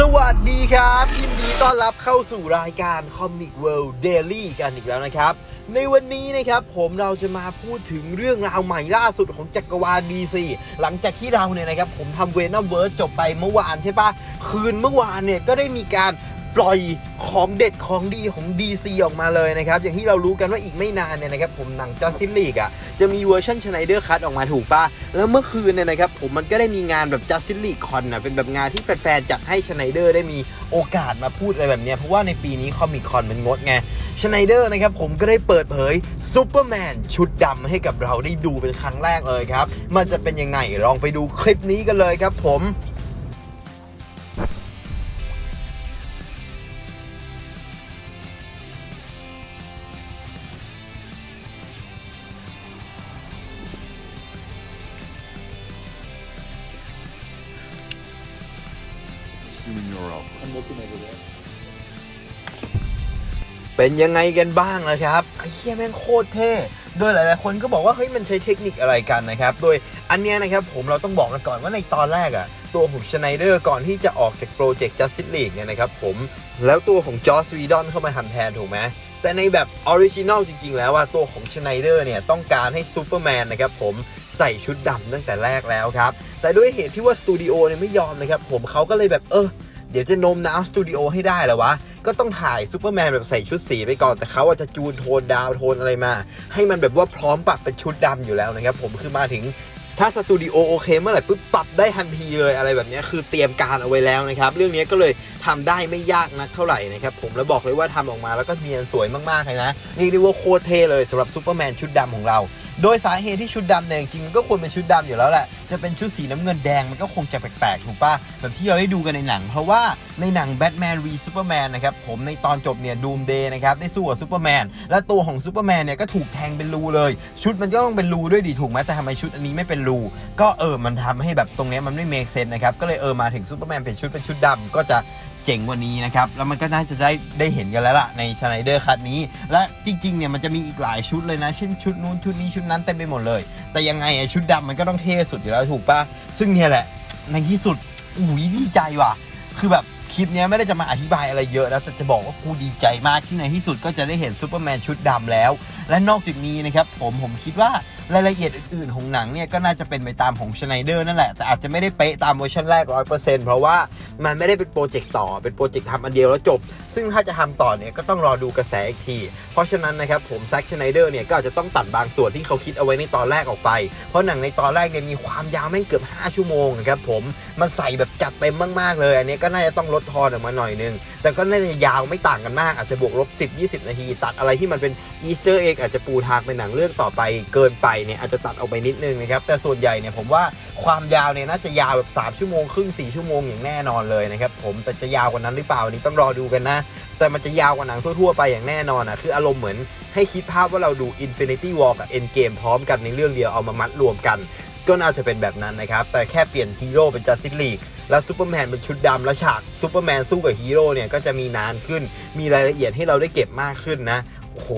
สวัสดีครับ ยินดีต้อนรับเข้าสู่รายการ Comic World Daily กันอีกแล้วนะครับ ในวันนี้นะครับผมเราจะมาพูดถึงเรื่องราวใหม่ล่าสุดของจักรวาล DC หลังจากที่เราเนี่ยนะครับผมทำเวนอมเวิร์สจบไปเมื่อวานใช่ปะคืนเมื่อวานเนี่ยก็ได้มีการ ปล่อยของเด็ดของดีของ DC ออกมาเลยนะครับ อย่างที่เรารู้กันว่าอีกไม่นานเนี่ยนะครับผมหนัง Justice League อะจะมีเวอร์ชัน Schneider Cut ออกมาถูกปะแล้วเมื่อคืนเนี่ยนะครับผมมันก็ได้มีงานแบบ Justice League Con อะเป็นแบบงานที่แฟนๆจัดให้ Schneider ได้มีโอกาสมาพูดอะไรแบบเนี้ยเพราะว่าในปีนี้คอมิคอนมันงดไง Schneider นะครับผมก็ได้เปิดเผยซูเปอร์แมนชุดดำให้กับเราได้ดูเป็นครั้งแรกเลยครับมันจะเป็นยังไงลองไปดูคลิปนี้กันเลยครับผม Assuming you're out. I'm looking everywhere. เป็นยังไงกันบ้างนะครับไอ้เหี้ยแม่งโคตรเท่ โดยหลาย ๆ คนก็บอกว่าเฮ้ยมันใช้เทคนิคอะไรกันนะครับ โดยอันเนี้ยนะครับผมเราต้องบอกกันก่อนว่าในตอนแรกอะตัวของชไนเดอร์ก่อนที่จะออกจากโปรเจกต์ Justice League เนี่ยนะครับผมแล้วตัวของจอร์ w วีดอนเข้ามาทำแทนถูกไหมแต่ในแบบออริจินอลจริง ๆ แล้วว่าตัวของชไนเดอร์เนี่ยต้องการให้ซูเปอร์แมนนะครับผมใส่ชุดดำตั้งแต่แรกแล้วครับ แต่ด้วยเหตุที่ว่าสตูดิโอเนี่ยไม่ยอมนะครับผมเขาก็เลยแบบเออ เดี๋ยวจะโน้มน้าวสตูดิโอให้ได้แล้ววะ ก็ต้องถ่ายซูเปอร์แมนแบบใส่ชุดสีไปก่อนแต่เขาอาจจะจูนโทนดาวโทนอะไรมา ให้มันแบบว่าพร้อมปรับเป็นชุดดำอยู่แล้วนะครับผมคือมาถึงถ้าสตูดิโอโอเคเมื่อไหร่ปุ๊บปรับได้ทันทีเลยอะไรแบบนี้คือเตรียมการเอาไว้แล้วนะครับ เรื่องนี้ก็เลยทำได้ไม่ยากนักเท่าไหร่นะครับ ผมแล้วบอกเลยว่าทำออกมาแล้วก็เนียนสวยมากๆเลยนะเรียกว่าโคตรเท่เลยสำหรับซูเปอร์แมนชุดดำของเรา โดยสาเหตุที่ชุดดำเนี่ยจริงมันก็ควรเป็นชุดดำอยู่แล้วแหละ จะเป็นชุดสีน้ำเงินแดงมันก็คงจะแปลกๆ ถูกปะแบบที่เราได้ดูกันในหนัง เพราะว่าในหนังแบทแมนวีซูเปอร์แมนนะครับผมในตอนจบเนี่ยดูมเดย์นะครับได้สู้กับซูเปอร์แมนและตัวของซูเปอร์แมนเนี่ยก็ถูกแทงเป็นรูเลย ชุดมันก็ต้องเป็นรูด้วยดีถูกไหมแต่ทำไมชุดอันนี้ไม่เป็นรูก็เออมันทำให้แบบตรงเนี้ยมันไม่เมคเซนนะครับก็เลยเออมาถึงซูเปอร์แมนเป็นชุดเป็นชุดดำก็จะ เจ๋งกว่านี้นะครับ แล้วมันก็น่าจะได้ได้เห็นกันแล้วล่ะในชไนเดอร์คัดนี้ และจริงๆเนี่ยมันจะมีอีกหลายชุดเลยนะ เช่นชุดนู้นชุดนี้ชุดนั้นเต็มไปหมดเลย แต่ยังไงชุดดำมันก็ต้องเท่สุดอยู่แล้วถูกปะซึ่งเนี่ยแหละในที่สุดอุ้ยดีใจว่ะ คือแบบคลิปเนี้ยไม่ได้จะมาอธิบายอะไรเยอะนะแต่จะบอกว่ากูดีใจมากที่ในที่สุดก็จะได้เห็นซูเปอร์แมนชุดดำแล้ว และนอกจากนี้นะครับผมผมคิดว่า รายละเอียดอื่นๆของหนังเนี่ยก็น่าจะเป็นไปตามของชไนเดอร์นั่นแหละ แต่อาจจะไม่ได้เป๊ะตามเวอร์ชันแรก100%เพราะว่ามันไม่ได้เป็นโปรเจกต์ต่อเป็นโปรเจกต์ทำอันเดียวแล้วจบ ซึ่งถ้าจะทำต่อเนี่ยก็ต้องรอดูกระแสอีกที เพราะฉะนั้นนะครับผมแซ็กชไนเดอร์เนี่ยก็อาจจะต้องตัดบางส่วนที่เขาคิดเอาไว้ในตอนแรกออกไป เพราะหนังในตอนแรกเนี่ยมีความยาวแม่งเกือบ 5 ชั่วโมงนะครับผมมันใส่แบบจัดเต็มมากๆเลย อันนี้ก็น่าจะต้องลดทอนออกมาหน่อยนึง แต่ก็น่าจะยาวไม่ต่างกันมาก อาจจะบวกลบ 10 20 นาที ตัดอะไรที่มันเป็นอีสเตอร์เองอาจจะปูทางเป็นหนังเรื่องต่อไปเกินไปเนี่ยอาจจะตัดออกไปนิดนึงนะครับ แต่ส่วนใหญ่เนี่ยผมว่าความยาวเนี่ยน่าจะยาวแบบ 3 ชั่วโมงครึ่ง 4 ชั่วโมงอย่างแน่นอนเลยนะครับผมแต่จะยาวกว่านั้นหรือเปล่าอันนี้ต้องรอดูกันนะ แต่มันจะยาวกว่าหนังทั่วๆไปอย่างแน่นอนอะคืออารมณ์เหมือนให้คิดภาพว่าเราดู Infinity War กับ Endgame พร้อมกันในเรื่องเดียวเอามามัดรวมกัน ก็น่าจะเป็นแบบนั้นนะครับแต่แค่เปลี่ยนฮีโร่เป็นจัสติสลีก แล้วซูเปอร์แมนเป็นชุดดำแล้วฉากซูเปอร์แมนสู้กับฮีโร่เนี่ยก็จะมีนานขึ้น มีรายละเอียดให้เราได้เก็บมากขึ้นนะ โอ้โห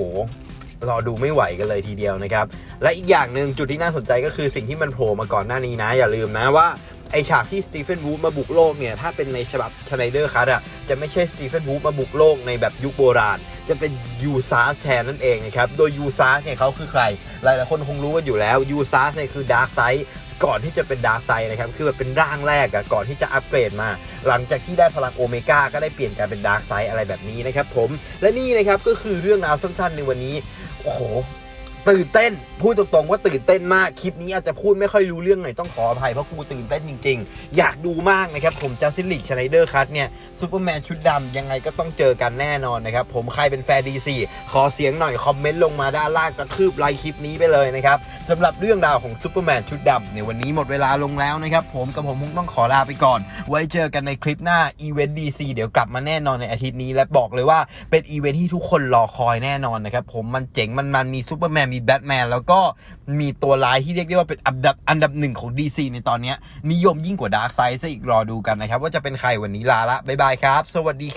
รอดูไม่ไหวกันเลยทีเดียวนะครับ และอีกอย่างหนึ่งจุดที่น่าสนใจก็คือสิ่งที่มันโผล่มาก่อนหน้านี้นะ อย่าลืมนะว่าไอฉากที่สตีเฟนวูฟมาบุกโลกเนี่ย ถ้าเป็นในฉบับชไนเดอร์คัตอะจะไม่ใช่สตีเฟนวูฟมาบุกโลกในแบบยุคโบราณ จะเป็นยูซาสแทนนั่นเองนะครับ โดยยูซาสเนี่ยเขาคือใคร หลายๆคนคงรู้กันอยู่แล้วยูซาสเนี่ยคือดาร์กไซด์ ก่อนที่จะเป็นดาร์กไซด์นะครับ คือแบบเป็นร่างแรกอะก่อนที่จะอัปเกรดมา หลังจากที่ได้พลังโอเมก้าก็ได้เปลี่ยนกลายเป็นดาร์กไซด์อะไรแบบนี้นะครับผม และนี่นะครับก็คือเรื่องราวสั้นๆในวันนี้ โอ้โห ตื่นเต้น พูดตรงๆว่าตื่นเต้นมาก คลิปนี้อาจจะพูดไม่ค่อยรู้เรื่องหน่อยต้องขออภัยเพราะกูตื่นเต้นจริงๆ อยากดูมากนะครับ ผมจัสติลิกชไนเดอร์คัตเนี่ยซูเปอร์แมนชุดดำยังไงก็ต้องเจอกันแน่นอนนะครับ ผมใครเป็นแฟนดีซีขอเสียงหน่อย คอมเมนต์ลงมาด้านล่างกระทืบไลค์คลิปนี้ไปเลยนะครับสำหรับเรื่องราวของซูเปอร์แมนชุดดำในวันนี้หมดเวลาลงแล้วนะครับผมกับผมคงต้องขอลาไปก่อน ไว้เจอกันในคลิปหน้าอีเวนต์ดีซีเดี๋ยวกลับมาแน่นอนในอาทิตย์นี้และบอกเลยว่าเป็นอีเวนต์ที่ทุกคนรอคอยแน่นอนนะครับผมมันเจ๋งมันมันมีซูเปอร์แมนมีแบทแมนแล้วก็มีตัวร้ายที่เรียกได้ว่าเป็นอันดับอันดับหนึ่งของ DC ในตอนนี้นิยมยิ่งกว่าดาร์กไซด์ซะอีกรอดูกันนะครับ ว่าจะเป็นใครวันนี้ลาละ บ๊ายบายครับ สวัสดี